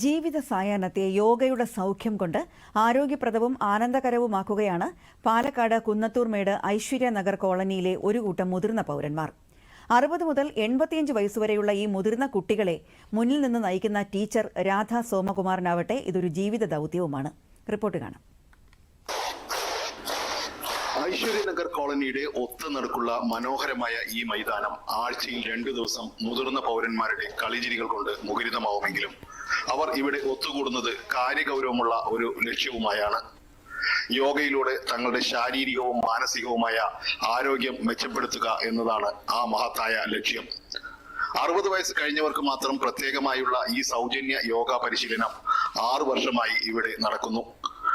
ജീവിത സായാഹ്നത്തെ യോഗയുടെ സൗഖ്യം കൊണ്ട് ആരോഗ്യപ്രദവും ആനന്ദകരവുമാക്കുകയാണ് പാലക്കാട് കുന്നത്തൂർമേട് ഐശ്വര്യ നഗർ കോളനിയിലെ ഒരു കൂട്ടം മുതിർന്ന പൗരന്മാർ. അറുപത് മുതൽ എൺപത്തിയഞ്ച് വയസ്സുവരെയുള്ള ഈ മുതിർന്ന കുട്ടികളെ മുന്നിൽ നിന്ന് നയിക്കുന്ന ടീച്ചർ രാധ സോമകുമാറിനാവട്ടെ ഇതൊരു ജീവിത ദൗത്യവുമാണ്. റിപ്പോർട്ട് കാണാം. ഐശ്വര്യനഗർ കോളനിയുടെ ഒത്തുനടുക്കുള്ള മനോഹരമായ ഈ മൈതാനം ആഴ്ചയിൽ രണ്ടു ദിവസം മുതിർന്ന പൗരന്മാരുടെ കളിചിരികൾ കൊണ്ട് മുഖരിതമാവുമെങ്കിലും അവർ ഇവിടെ ഒത്തുകൂടുന്നത് കാര്യഗൗരവമുള്ള ഒരു ലക്ഷ്യവുമായാണ്. യോഗയിലൂടെ തങ്ങളുടെ ശാരീരികവും മാനസികവുമായ ആരോഗ്യം മെച്ചപ്പെടുത്തുക എന്നതാണ് ആ മഹത്തായ ലക്ഷ്യം. അറുപത് വയസ്സ് കഴിഞ്ഞവർക്ക് മാത്രം പ്രത്യേകമായുള്ള ഈ സൗജന്യ യോഗ പരിശീലനം ആറു വർഷമായി ഇവിടെ നടക്കുന്നു.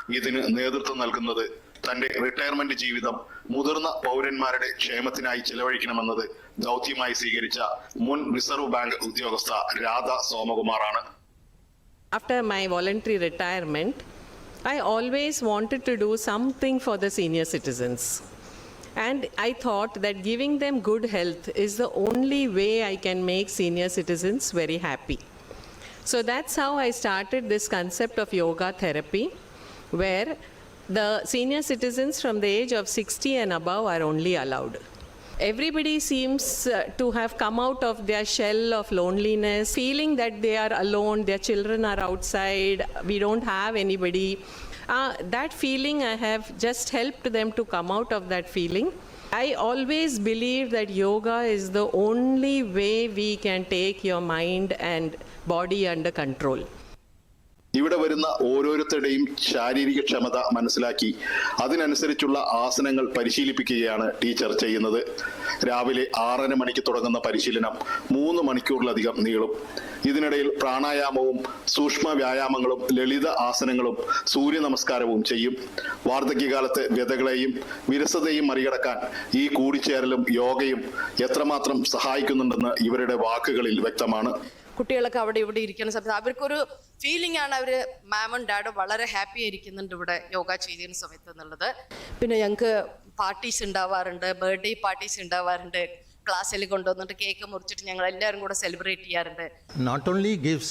ഇതിന് നേതൃത്വം നൽകുന്നത് തന്റെ റിട്ടയർമെന്റ് ജീവിതം മുതിർന്ന പൗരന്മാരുടെ ക്ഷേമത്തിനായി ചെലവഴിക്കണമെന്നത് ദൗത്യമായി സ്വീകരിച്ച മുൻ റിസർവ് ബാങ്ക് ഉദ്യോഗസ്ഥ Radha സോമകുമാറാണ്. After my voluntary retirement, I always wanted to do something for the senior citizens. And I thought that giving them good health is the only way I can make senior citizens very happy. So that's how I started this concept of yoga therapy, where the senior citizens from the age of 60 and above are only allowed. Everybody seems uh, to have come out of their shell of loneliness, feeling that they are alone, their children are outside, we don't have anybody. Uh, that feeling, I have just helped them to come out of that feeling. I always believe that yoga is the only way we can take your mind and body under control. ഇവിടെ വരുന്ന ഓരോരുത്തരുടെയും ശാരീരിക ക്ഷമത മനസ്സിലാക്കി അതിനനുസരിച്ചുള്ള ആസനങ്ങൾ പരിശീലിപ്പിക്കുകയാണ് teacher ചെയ്യുന്നത്. രാവിലെ ആറര മണിക്ക് തുടങ്ങുന്ന പരിശീലനം മൂന്ന് മണിക്കൂറിലധികം നീളും. ഇതിനിടയിൽ പ്രാണായാമവും സൂക്ഷ്മ വ്യായാമങ്ങളും ലളിത ആസനങ്ങളും സൂര്യ നമസ്കാരവും ചെയ്യും. വാർദ്ധക്യകാലത്തെ വ്യതകളെയും വിരസതയും മറികടക്കാൻ ഈ കൂടിച്ചേരലും യോഗയും എത്രമാത്രം സഹായിക്കുന്നുണ്ടെന്ന് ഇവരുടെ വാക്കുകളിൽ വ്യക്തമാണ്. കുട്ടികളൊക്കെ അവിടെ ഇവിടെ ഇരിക്കുന്ന സമയത്ത് അവർക്കൊരു ഫീലിംഗ് ആണ് അവർ മാമും ഡാഡും വളരെ ഹാപ്പി ആയിരിക്കുന്നുണ്ട് ഇവിടെ യോഗ ചെയ്യുന്ന സമയത്ത് എന്നുള്ളത്. പിന്നെ ഞങ്ങൾക്ക് പാർട്ടീസ് ഉണ്ടാവാറുണ്ട് ബർത്ത്ഡേ പാർട്ടീസ് ഉണ്ടാവാറുണ്ട് ക്ലാസ്സിൽ കൊണ്ടുവന്നിട്ട് കേക്ക് മുറിച്ചിട്ട് ഞങ്ങൾ എല്ലാവരും കൂടെ സെലിബ്രേറ്റ് ചെയ്യാറുണ്ട്. Not only gives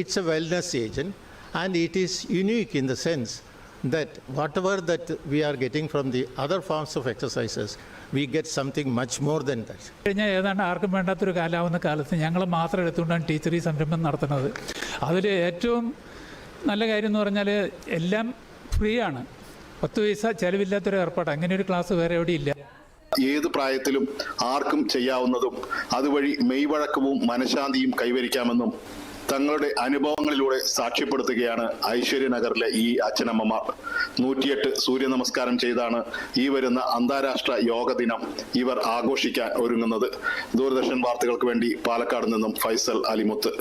it's a wellness agent and it is unique in the sense that whatever that we are getting from the other forms of exercises we get something much more than that. കഴിഞ്ഞാൽ ഏതാണ്ട് ആർക്കും വേണ്ടാത്തൊരു കാലാവുന്ന കാലത്ത് ഞങ്ങൾ മാത്രം എടുത്തുകൊണ്ടാണ് teacher ഈ സംരംഭം നടത്തുന്നത്. അതിൽ ഏറ്റവും നല്ല കാര്യം എന്ന് പറഞ്ഞാൽ എല്ലാം ഫ്രീ ആണ് പത്ത് പൈസ ചിലവില്ലാത്തൊരു ഏർപ്പാട്. അങ്ങനെ ഒരു ക്ലാസ് വേറെ എവിടെ ഇല്ല. ഏത് പ്രായത്തിലും ആർക്കും ചെയ്യാവുന്നതും അതുവഴി മെയ്വഴക്കവും മനഃശാന്തിയും കൈവരിക്കാമെന്നും തങ്ങളുടെ അനുഭവങ്ങളിലൂടെ സാക്ഷ്യപ്പെടുത്തുകയാണ് ഐശ്വര്യ ഐശ്വര്യനഗറിലെ ഈ അച്ഛനമ്മമാർ. നൂറ്റിയെട്ട് സൂര്യ നമസ്കാരം ചെയ്താണ് ഈ വരുന്ന അന്താരാഷ്ട്ര യോഗ ദിനം ഇവർ ആഘോഷിക്കാൻ ഒരുങ്ങുന്നത്. ദൂരദർശൻ വാർത്തകൾക്ക് വേണ്ടി പാലക്കാട് നിന്നും ഫൈസൽ അലിമുത്ത്.